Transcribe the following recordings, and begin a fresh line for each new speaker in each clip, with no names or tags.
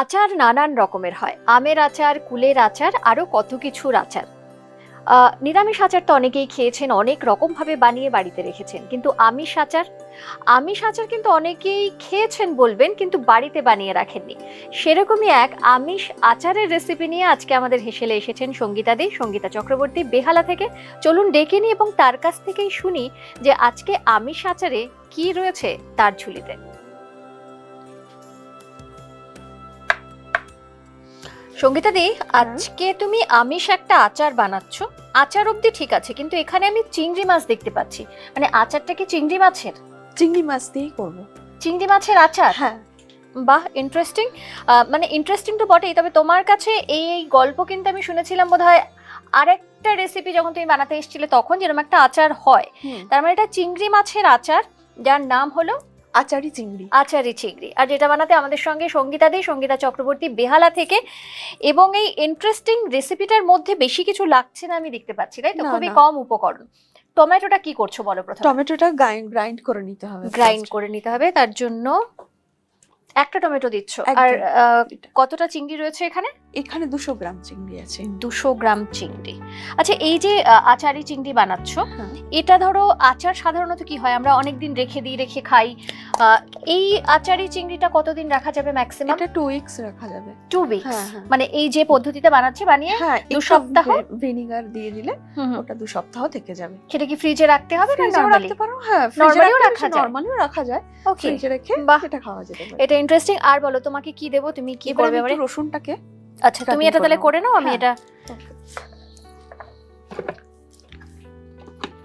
আচার নানান রকমের হয়। আমের আচার, কুলের আচার আরও কত কিছুর আচার। নিরামিষ আচার তো অনেকেই খেয়েছেন, অনেক রকমভাবে বানিয়ে বাড়িতে রেখেছেন। কিন্তু আমিষ আচার আমিষ আচার কিন্তু অনেকেই খেয়েছেন বলবেন, কিন্তু বাড়িতে বানিয়ে রাখেননি। সেরকমই এক আমিষ আচারের রেসিপি নিয়ে আজকে আমাদের হেসেলে এসেছেন সঙ্গীতা দে, সঙ্গীতা চক্রবর্তী, বেহালা থেকে। চলুন ডেকে নিই এবং তার কাছ থেকেই শুনি যে আজকে আমিষ আচারে কি রয়েছে তার ঝুলিতে। সঙ্গীতা দি আজকে তুমি আমিষ একটা আচার বানাচ্ছ। আচার অবধি ঠিক আছে কিন্তু এখানে আমি চিংড়ি মাছ দেখতে পাচ্ছি। মানে আচারটা কি চিংড়ি মাছের?
চিংড়ি মাছ দিয়েই করব।
চিংড়ি মাছের আচার?
হ্যাঁ।
বাহ ইন্টারেস্টিং মানে ইন্টারেস্টিং তো বটেই তবে তোমার কাছে এই এই গল্প কিন্তু আমি শুনেছিলাম বোধহয় আরেকটা রেসিপি যখন তুমি বানাতে এসেছিলে তখন যেরকম একটা আচার হয়। তার মানে এটা চিংড়ি মাছের আচার যার নাম হলো
আচারি চিংড়ি।
আচারি চিংড়ি। আর যেটা বানাতে আমাদের সঙ্গে সঙ্গীতা দি সঙ্গীতা চক্রবর্তী বেহালা থেকে। এবং এই ইন্টারেস্টিং রেসিপিটার মধ্যে বেশি কিছু লাগছে না আমি দেখতে পাচ্ছি তাই তো? খুবই কম উপকরণ। টমেটোটা কি করছ বলো প্রথমে?
টমেটোটা গ্রাইন্ড করে নিতে হবে
গ্রাইন্ড করে নিতে হবে তার জন্য একটা টমেটো দিচ্ছ। আর কতটা চিংড়ি রয়েছে এখানে?
এখানে দুশো গ্রাম চিংড়ি আছে।
দুশো গ্রাম চিংড়ি। আচ্ছা এই যে আচারি চিংড়ি বানাচ্ছ
হ্যাঁ।
এটা ধরো আচার সাধারণত কি হয়? আমরা অনেকদিন রেখে দিই রেখে খাই। এই আচারি চিংড়িটা কতদিন রাখা যাবে ম্যাক্সিমাম
এটা টু উইকস রাখা যাবে।
টু উইকস
হ্যাঁ, হ্যাঁ।
মানে এই যে পদ্ধতিতে বানাচ্ছে বানিয়ে
হ্যাঁ
দু সপ্তাহ?
ভিনিগার দিয়ে দিলে। ওটা দু সপ্তাহ থেকে যাবে।
সেটা কি ফ্রিজে রাখতে হবে না নরমালি
রাখতে পারো হ্যাঁ
Normally-ও রাখা যায়?
নরমালিও রাখা যায়।
ওকে
ফ্রিজে রেখে। এটা খাওয়া যেতে পারে।
এটা ইন্টারেস্টিং আর বলো তোমাকে কি দেবো তুমি কি করবে
রসুনটাকে
আচ্ছা তুমি এটা তাহলে
করে।
নাও আমি
হ্যাঁ।
এটা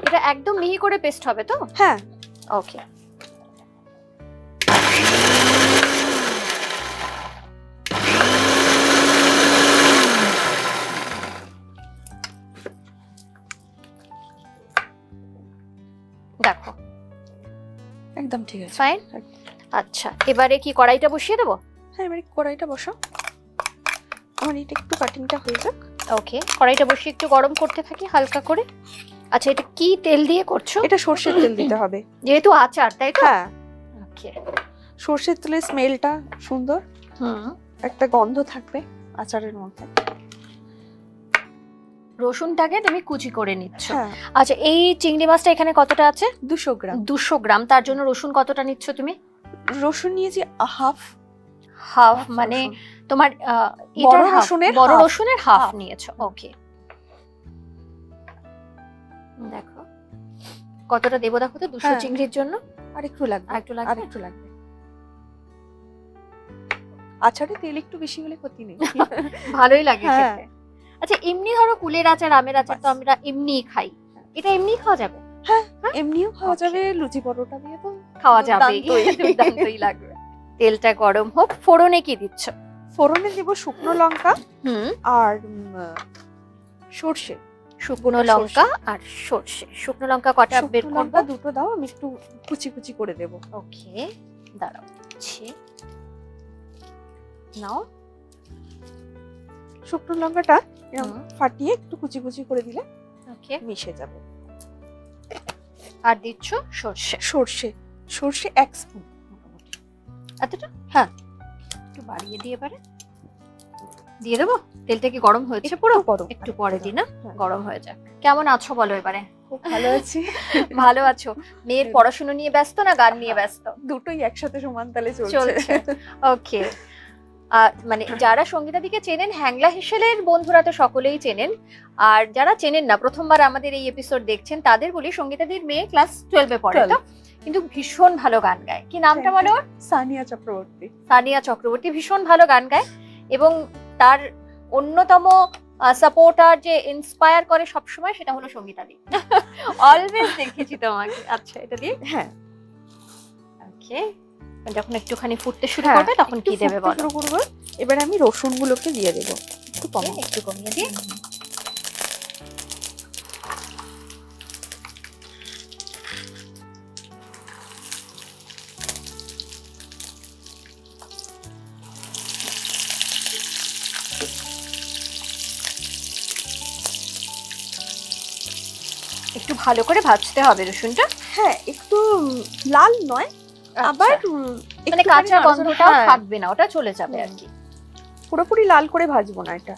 এটা একদম মিহি করে পেস্ট হবে তো?
হ্যাঁ।
ওকে দেখো।
একদম ঠিক আছে।
ফাইন আচ্ছা এবারে কি কড়াইটা বসিয়ে দেবো?
হ্যাঁ এবারে কড়াইটা বসাও। আমার এটা একটু কাটিংটা হয়ে যাক।
ওকে কড়াইটা বসিয়ে একটু গরম করতে থাকি হালকা করে। আচ্ছা এটা কি তেল দিয়ে করছ?
এটা সর্ষের তেল দিতে হবে।
যেহেতু আচার তাই তো?
হ্যাঁ।
ওকে
সর্ষের তেলের স্মেলটা সুন্দর।
হুম।
একটা গন্ধ থাকবে আচারের মধ্যে।
রসুনটাকে তুমি কুচি করে নিচ্ছ।
হ্যাঁ।
আচ্ছা এই চিংড়ি মাছটা এখানে কতটা আছে?
দুশো গ্রাম।
দুশো গ্রাম। তার জন্য রসুন কতটা নিচ্ছ তুমি?
রসুন নিয়েছি হাফ
হাফ মানে তোমার
বড়
এটার
রসুনের
বড় রসুনের হাফ নিয়েছো ওকে দেখো কতটা দেবো দেখো তো দুশো
হ্যাঁ।
চিংড়ির জন্য?
আর একটু লাগবে
আর একটু
আর একটু লাগবে। আচারে তেল একটু বেশি হলে ক্ষতি নেই।
ভালোই লাগে
হ্যাঁ।
খেতে। আচ্ছা এমনি ধরো কুলের আচার আমের আচার তো আমরা এমনিই খাই। এটা এমনি খাওয়া যাবে?
হ্যাঁ এমনিও খাওয়া যাবে লুচি পরোটা দিয়ে তো
খাওয়া যাবে।
দুর্দান্তই
লাগবে। তেলটা গরম হোক ফোড়নে কি দিচ্ছ?
ফোড়নে দেবো শুকনো লঙ্কা
হুম।
আর সর্ষে।
শুকনো লঙ্কা আর সর্ষে। শুকনো লঙ্কা কটা বের করব?
দুটো দাও আমি একটু কুচি কুচি করে দেবো।
ওকে দাঁড়াও ছি নাও।
শুকনো লঙ্কাটা ফাটিয়ে একটু কুচি কুচি করে দিলে
ওকে।
মিশে যাবে।
আর দিচ্ছ সর্ষে।
সর্ষে সর্ষে এক স্পুন।
এতটা?
হ্যাঁ।
একটু বাড়িয়ে দিয়ে পারে দিয়ে দেবো? তেলটা কি গরম হয়েছে পুরো?
গরম।
একটু পরে দিই না?
হ্যাঁ।
গরম হয়ে যাক। কেমন আছো বলো এবারে?
খুব ভালো আছি।
ভালো আছো। মেয়ের পড়াশোনা নিয়ে ব্যস্ত না গান নিয়ে ব্যস্ত?
দুটোই একসাথে সমান তালে
চলছে।
চলছে।
ওকে। মানে যারা সঙ্গীতা দিকে চেনেন হ্যাংলা হিসেলের বন্ধুরা তো সকলেই চেনেন। আর যারা চেনেন না প্রথমবার আমাদের এই এপিসোড দেখছেন তাদের বলি সঙ্গীতাদির মেয়ে ক্লাস টুয়েলভে পড়ে তো কিন্তু ভীষণ ভালো গান গায়। কি নামটা বলো?
সানিয়া চক্রবর্তী।
সানিয়া চক্রবর্তী ভীষণ ভালো গান গায় এবং তার অন্যতম সাপোর্টার যে ইন্সপায়ার করে সবসময় সেটা হলো সঙ্গীতা দি অলওয়েজ দেখেছি তোমাকে। আচ্ছা এটা দিয়ে?
হ্যাঁ।
ওকে যখন একটুখানি ফুটতে শুরু
হ্যাঁ,
করবে তখন কি দেবে বলো?
করব। এবার আমি রসুন গুলোকে দিয়ে দেবো। একটু কম
একটু কমিয়ে দিই। একটু ভালো করে ভাজতে হবে রসুনটা।
হ্যাঁ একটু লাল নয় আবার
আবার মানে কাঁচা গন্ধটাও
হ্যাঁ,
থাকবে না ওটা চলে যাবে আর কি।
পুরোপুরি লাল করে ভাজবো না এটা।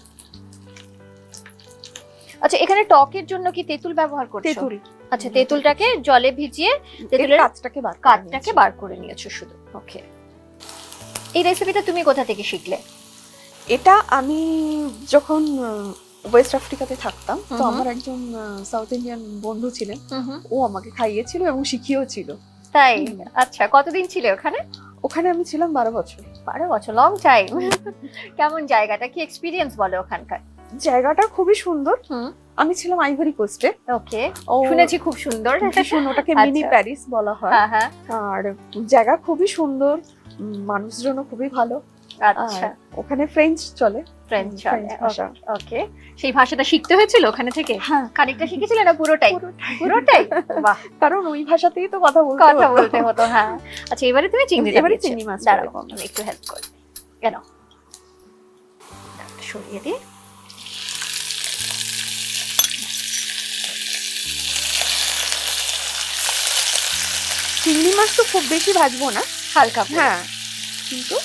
আচ্ছা এখানে টকের জন্য কি তেঁতুল ব্যবহার করছ?
তেঁতুল।
আচ্ছা তেঁতুলটাকে জলে ভিজিয়ে তেঁতুলের
কাজটাকে বার নিয়েছি।
বার করে নিয়েছো শুধু। ওকে এই রেসিপিটা তুমি কোথা থেকে শিখলে?
এটা আমি যখন ওয়েস্ট আফ্রিকাতে থাকতাম তো। আমার একজন সাউথ ইন্ডিয়ান বন্ধু ছিলেন ও আমাকে খাইয়েছিল এবং শিখিয়েও ছিল।
তাই? আচ্ছা কতদিন ছিলে ওখানে?
ওখানে আমি ছিলাম বারো বছর।
বারো বছর লং টাইম কেমন জায়গাটা? কি এক্সপিরিয়েন্স বলো ওখানকার?
জায়গাটা খুবই সুন্দর। আমি ছিলাম আইভরি কোস্টে
ওকে শুনেছি খুব সুন্দর।
ভীষণ ওটাকে মিনি
আচ্ছা।
প্যারিস বলা হয়।
হ্যাঁ হ্যাঁ।
আর জায়গা খুবই সুন্দর মানুষজনও খুবই ভালো।
আচ্ছা।
ওখানে ফ্রেঞ্চ চলে।
ফ্রেঞ্চ ওকে সেই ভাষাটা শিখতে হয়েছিল ওখানে থেকে?
হ্যাঁ।
খানিকটা শিখেছিলে না পুরোটাই?
পুরোটাই।
বাহ।
কারণ ওই ভাষাতেই তো কথা বলতে
কথা বলতে হতো হ্যাঁ। আচ্ছা এবারে তুমি চিংড়িটা
এবারে চিংড়ি মাছটা
দাঁড়াও।
আমি
একটু হেল্প করি। কেন? সরিয়ে দিই।
চিংড়ি মাছ তো খুব বেশি ভাজবো না।
হালকা
হ্যাঁ কিন্তু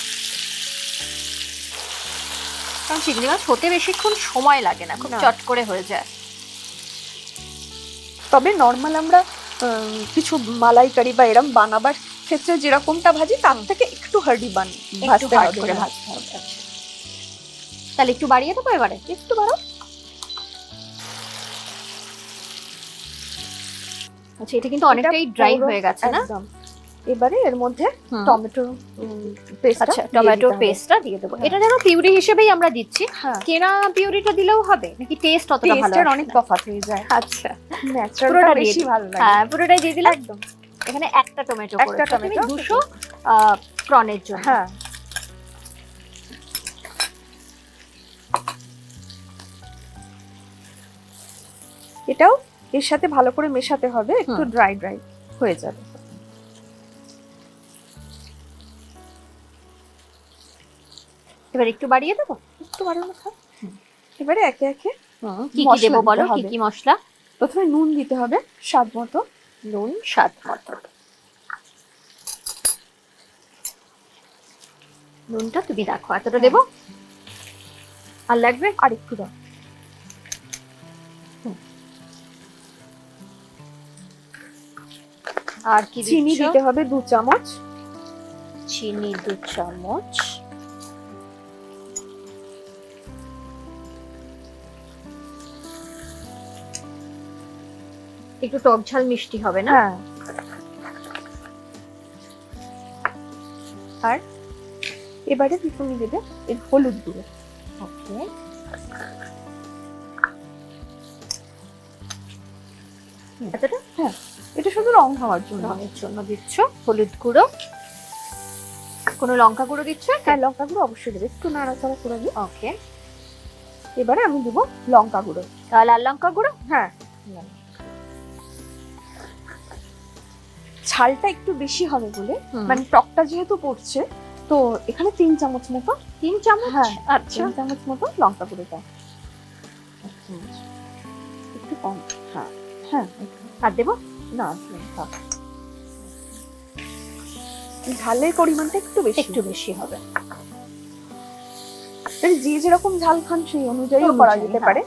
কারণ চিংড়ি মাছ হতে বেশিক্ষণ সময় লাগে না খুব চট করে হয়ে যায়
তবে নর্মাল আমরা কিছু মালাইকারি বা এরম বানাবার ক্ষেত্রে যেরকমটা ভাজি তার থেকে একটু হার্ডি বান ভাজতে হবে।
ভাজতে হবে আচ্ছা। তাহলে একটু বাড়িয়ে দেবো এবারে
একটু বাড়ো
আচ্ছা এটা কিন্তু অনেকটাই ড্রাই হয়ে গেছে না।
এবারে এর মধ্যে টমেটো পেস্ট
আচ্ছা টমেটো পেস্টটা দিয়ে দেবো।
হ্যাঁ।
এটা যেন পিউরি হিসেবেই আমরা দিচ্ছি।
হ্যাঁ।
কেনা পিউরিটা দিলেও হবে নাকি টেস্ট অতটা ভালো
টেস্টের অনেক? তফাৎ হয়ে যায়।
আচ্ছা।
ন্যাচারালটা
পুরোটা
বেশি ভালো লাগে।
হ্যাঁ পুরোটাই দিয়ে দিলাম।
একদম।
এখানে একটা টমেটো
একটা টমেটো।
দুশো প্রনের জন্য।
হ্যাঁ। এটাও এর সাথে ভালো করে মেশাতে হবে একটু ড্রাই ড্রাই হয়ে যাবে।
এবার একটু বাড়িয়ে দেবো?
একটু বাড়ানো থাক এবারে একে একে
কি কি দেবো বলো? কি কি মশলা?
প্রথমে নুন দিতে হবে স্বাদ মতো।
নুন স্বাদ মতো। নুনটা তুমি দেখো এতটা দেবো? আর লাগবে
আর একটু দাও।
আর কি
চিনি দিতে হবে দু চামচ।
চিনি দু চামচ। একটু টক ঝাল মিষ্টি হবে না?
হ্যাঁ।
আর
এবারে তুমি দেবে এর হলুদ গুঁড়ো।
ওকে। এতটা?
এটা শুধু রং হওয়ার জন্য।
রঙের জন্য দিচ্ছ হলুদ গুঁড়ো। কোনো লঙ্কা গুঁড়ো দিচ্ছ?
হ্যাঁ লঙ্কা গুঁড়ো অবশ্যই দেবে। একটু নাড়াচাড়া করে দিই
ওকে।
এবারে আমি দেবো লঙ্কা গুঁড়ো।
লাল লঙ্কা গুঁড়ো?
হ্যাঁ। ঝালটা একটু বেশি হবে বলে।
মানে
টকটা যেহেতু পড়ছে তো এখানে তিন চামচ মতো
তিন চামচ?
হ্যাঁ
আচ্ছা।
তিন চামচ মতো লঙ্কা গুঁড়ো দাও। একটু কম হ্যাঁ হ্যাঁ
আর দেবো?
না ঝালের পরিমাণটা একটু বেশি।
একটু বেশি হবে।
যে যেরকম ঝাল খান সেই অনুযায়ীও
অনুযায়ী,
করা যেতে
হ্যাঁ।
পারে।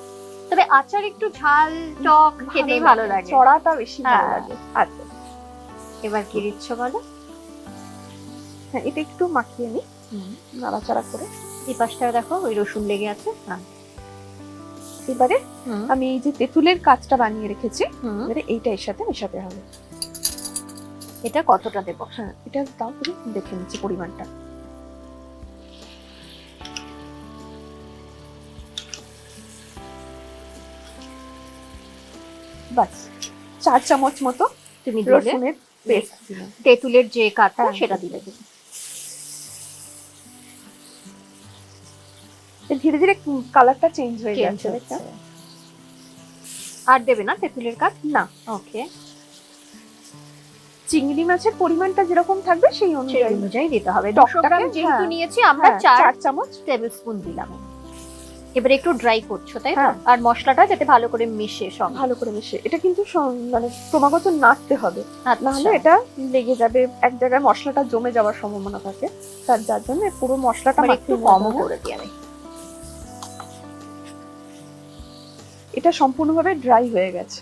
তবে আচার একটু ঝাল টক খেতেই ভালো লাগে।
চড়াটা বেশি ভালো
হ্যাঁ।
লাগে। আচ্ছা।
এবার কি দিচ্ছ বলো?
হ্যাঁ এটা একটু মাখিয়ে নিই নাড়াচাড়া করে।
এই পাশটা দেখো ওই রসুন লেগে আছে। হ্যাঁ।
এবারে আমি এই যে তেঁতুলের কাজটা বানিয়ে রেখেছি। এবারে এইটা এর সাথে মেশাতে হবে।
এটা কতটা দেবো?
হ্যাঁ এটা দাও তুমি দেখে নিচ্ছি পরিমাণটা। বাস চার চামচ মতো
তুমি
রসুনের পেস্ট
তেঁতুলের যে
হ্যাঁ,
সেটা দিলে
ধীরে ধীরে কালারটা চেঞ্জ হয়ে যাচ্ছে
আর দেবে না তেঁতুলের কাঠ
না
ওকে
চিংড়ি মাছের পরিমাণটা যেরকম থাকবে সেই অনুযায়ী।
অনুযায়ী দিতে হবে। দুশো গ্রাম যেহেতু
হ্যাঁ,
নিয়েছি আমরা
হ্যাঁ,
চার
চার চামচ।
টেবিল স্পুন দিলাম। এবারে একটু ড্রাই করছ তাই
হ্যাঁ।
আর মশলাটা যাতে ভালো করে মিশে সব
ভালো করে মিশে। এটা কিন্তু মানে ক্রমাগত নাড়তে হবে।
আচ্ছা।
নাহলে এটা লেগে যাবে এক জায়গায় মশলাটা জমে যাওয়ার সম্ভাবনা থাকে। তার যার জন্য পুরো মশলাটা
একটু
কম
করে দিই আমি।
এটা সম্পূর্ণভাবে ড্রাই হয়ে গেছে।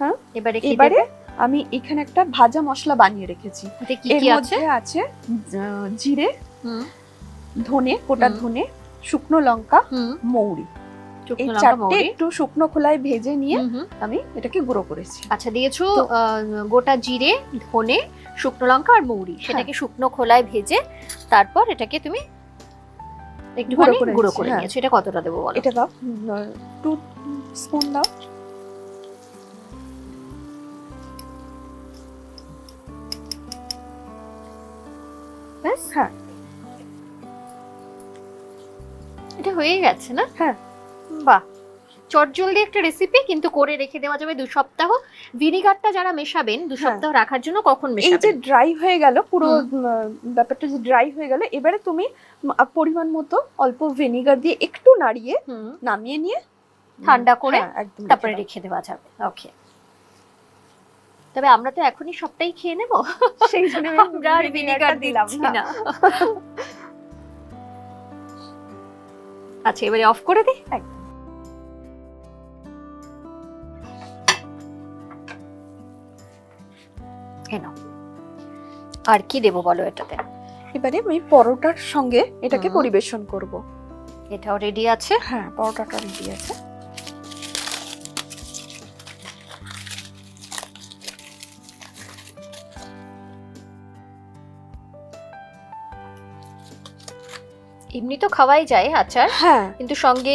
হ্যাঁ।
এবারে
এবারে আমি এখানে একটা ভাজা মশলা বানিয়ে রেখেছি।
আচ্ছা,
এর মধ্যে আছে জিরে ধনে গোটা ধনে শুকনো লঙ্কা মৌরি। এই চারটে একটু শুকনো খোলায় ভেজে নিয়ে। আমি এটাকে গুঁড়ো করেছি।
আচ্ছা দিয়েছ গোটা জিরে ধনে শুকনো লঙ্কা আর মৌরি। সেটাকে শুকনো খোলায় ভেজে তারপর এটাকে তুমি একটুখানি
করে
গুঁড়ো করে
হ্যাঁ।
নিয়েছো। এটা কতটা দেবো বলো?
এটা দাও টু স্পুন দাও।
ব্যাস।
হ্যাঁ
এটা হয়ে গেছে না?
হ্যাঁ।
বাহ! চটজলদি একটা রেসিপি কিন্তু করে রেখে দেওয়া যাবে দু সপ্তাহ। ভিনিগারটা যারা মেশাবেন দু
হ্যাঁ।
সপ্তাহ রাখার জন্য কখন মেশাবেন
এই যে ড্রাই হয়ে গেল পুরো ব্যাপারটা যে ড্রাই হয়ে গেল এবারে তুমি পরিমাণ মতো অল্প ভিনিগার দিয়ে একটু নাড়িয়ে নামিয়ে নিয়ে
ঠান্ডা করে
হ্যাঁ,
তারপরে রেখে দেওয়া যাবে ওকে তবে আমরা তো এখনই সবটাই খেয়ে নেব।
সেই জন্য
আমরা
দিলাম
দিলাম না। আচ্ছা এবারে অফ করে দিই
একদম।
আর কি দেবো বলো এটাতে?
এবারে আমি পরোটার সঙ্গে এটাকে পরিবেশন করব।
এটাও রেডি আছে?
হ্যাঁ পরোটাটা রেডি আছে।
এমনি তো খাওয়াই যায় আচার
হ্যাঁ।
কিন্তু সঙ্গে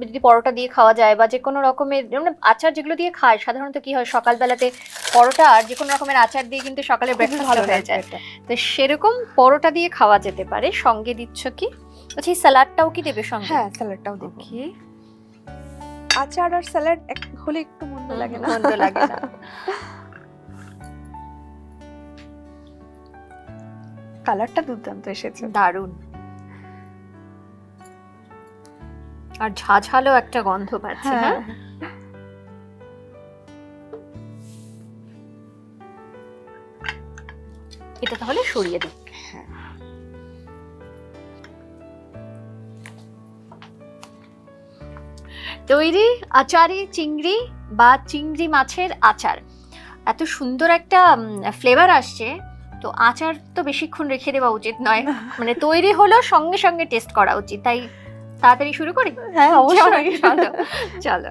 যদি পরোটা দিয়ে খাওয়া যায় বা যে কোনো রকমের মানে আচার যেগুলো দিয়ে খায় সাধারণত কি হয় সকালবেলাতে পরোটা আর যে কোনো রকমের আচার দিয়ে কিন্তু সকালে ব্রেকফাস্ট
ভালো
হয়ে যায়। তো সেরকম পরোটা দিয়ে খাওয়া যেতে পারে। সঙ্গে দিচ্ছ কি? আচ্ছা এই স্যালাডটাও কি দেবে সঙ্গে?
হ্যাঁ স্যালাডটাও দেবো।
ওকে।
আচার আর স্যালাড হলে একটু মন্দ লাগে না।
মন্দ লাগে না।
কালারটা দুর্দান্ত এসেছে।
দারুণ। আর ঝাঝালো একটা গন্ধ পাচ্ছে
হ্যাঁ।
হ্যাঁ? এটা তাহলে সরিয়ে দিই।
হ্যাঁ।
তৈরি আচারি চিংড়ি বা চিংড়ি মাছের আচার। এত সুন্দর একটা ফ্লেভার আসছে তো আচার তো বেশিক্ষণ রেখে দেওয়া উচিত নয়। মানে তৈরি হলো সঙ্গে সঙ্গে টেস্ট করা উচিত তাই তাড়াতাড়ি শুরু করি?
হ্যাঁ অবশ্যই।
চলো চলো।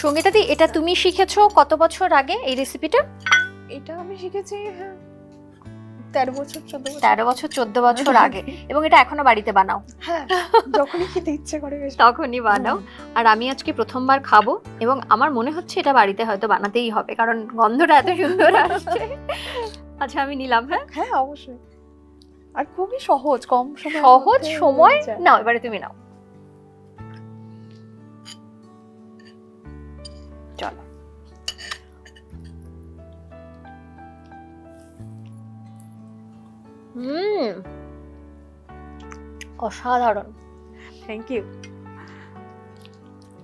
সঙ্গীতাদি এটা তুমি শিখেছো কত বছর আগে এই রেসিপিটা
এটা আমি শিখেছি তেরো বছর চোদ্দ বছর।
তেরো বছর চোদ্দ বছর আগে। এবং এটা এখনও বাড়িতে বানাও।
হ্যাঁ যখনই খেতে ইচ্ছে করে বেশ।
তখনই বানাও। আর আমি আজকে প্রথমবার খাব এবং আমার মনে হচ্ছে এটা বাড়িতে হয়তো বানাতেই হবে কারণ গন্ধটা এত সুন্দর আসছে। আচ্ছা আমি নিলাম হ্যাঁ?
হ্যাঁ অবশ্যই। আর খুবই সহজ কম সময়
সহজ সময়? নাও এবারে তুমি নাও। চলো। হুম। অসাধারণ।
থ্যাংক ইউ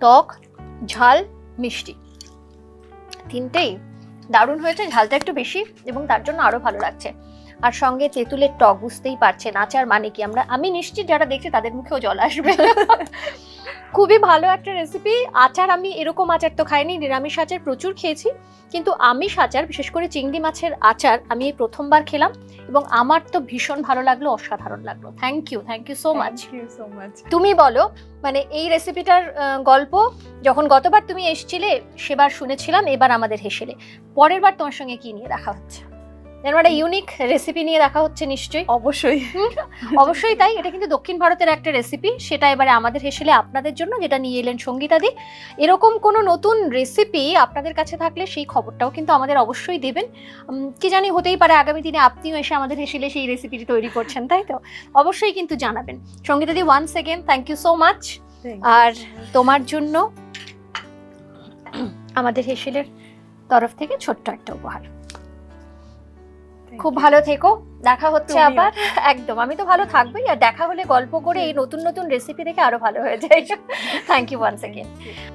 টক ঝাল মিষ্টি। তিনটেই দারুণ হয়েছে ঝালটা একটু বেশি এবং তার জন্য আরও ভালো লাগছে। আর সঙ্গে তেঁতুলের টক বুঝতেই পারছেন আচার মানে কি। আমরা আমি নিশ্চিত যারা দেখছে তাদের মুখেও জল আসবে। খুবই ভালো একটা রেসিপি আচার আমি এরকম আচার তো খাইনি নিরামিষ আচার প্রচুর খেয়েছি। কিন্তু আমিষ আচার বিশেষ করে চিংড়ি মাছের আচার আমি এই প্রথমবার খেলাম এবং আমার তো ভীষণ ভালো লাগল অসাধারণ লাগল। Thank you thank you so much
you so much
তুমি বলো মানে এই রেসিপিটার গল্প যখন গতবার তুমি এসেছিলে সেবার শুনেছিলাম এবার আমাদের হেসেলে। পরের বার তোমার সঙ্গে কি নিয়ে দেখা হচ্ছে? যেন একটা ইউনিক রেসিপি নিয়ে দেখা হচ্ছে নিশ্চয়ই।
অবশ্যই।
অবশ্যই তাই এটা কিন্তু দক্ষিণ ভারতের একটা রেসিপি সেটা এবারে আমাদের হেসেলে আপনাদের জন্য যেটা নিয়ে এলেন সঙ্গীতাদি এরকম কোনো নতুন রেসিপি আপনাদের কাছে থাকলে সেই খবরটাও কিন্তু আমাদের অবশ্যই দেবেন। কি জানি হতেই পারে আগামী দিনে আপনিও এসে আমাদের হেসেলে সেই রেসিপিটি তৈরি করছেন তাই তো? অবশ্যই কিন্তু জানাবেন। সঙ্গীতাদি one second thank you so much আর তোমার জন্য আমাদের হেসেলের তরফ থেকে ছোট্ট একটা উপহার। খুব ভালো থেকো। দেখা হচ্ছে আবার। একদম আমি তো ভালো থাকবোই। আর দেখা হলে গল্প করে এই নতুন নতুন রেসিপি দেখে আরও ভালো হয়ে যায়। থ্যাংক ইউ ওয়ান্স সেকেন্ড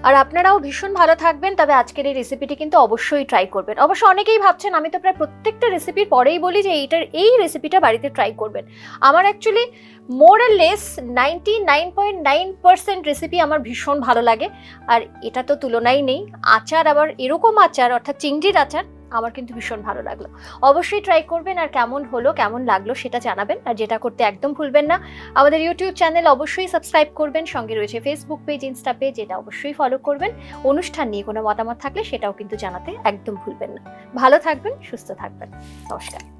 আর আপনারাও ভীষণ ভালো থাকবেন তবে আজকের এই রেসিপিটি কিন্তু অবশ্যই ট্রাই করবেন। অবশ্য অনেকেই ভাবছেন আমি তো প্রায় প্রত্যেকটা রেসিপির পরেই বলি যে এইটার এই রেসিপিটা বাড়িতে ট্রাই করবেন। আমার অ্যাকচুয়ালি মোর আর less ninety nine point nine percent recipe আমার ভীষণ ভালো লাগে। আর এটা তো তুলনাই নেই। আচার আবার এরকম আচার অর্থাৎ চিংড়ির আচার আমার কিন্তু ভীষণ ভালো লাগল। অবশ্যই ট্রাই করবেন আর কেমন হলো, কেমন লাগল সেটা জানাবেন। আর যেটা করতে একদম ভুলবেন না, আমাদের ইউটিউব চ্যানেল অবশ্যই সাবস্ক্রাইব করবেন। সঙ্গে রয়েছে ফেসবুক পেজ ইনস্টা পেজ এটা অবশ্যই ফলো করবেন। অনুষ্ঠান নিয়ে কোনো মতামত থাকলে সেটাও কিন্তু জানাতে একদম ভুলবেন না। ভালো থাকবেন, সুস্থ থাকবেন। নমস্কার।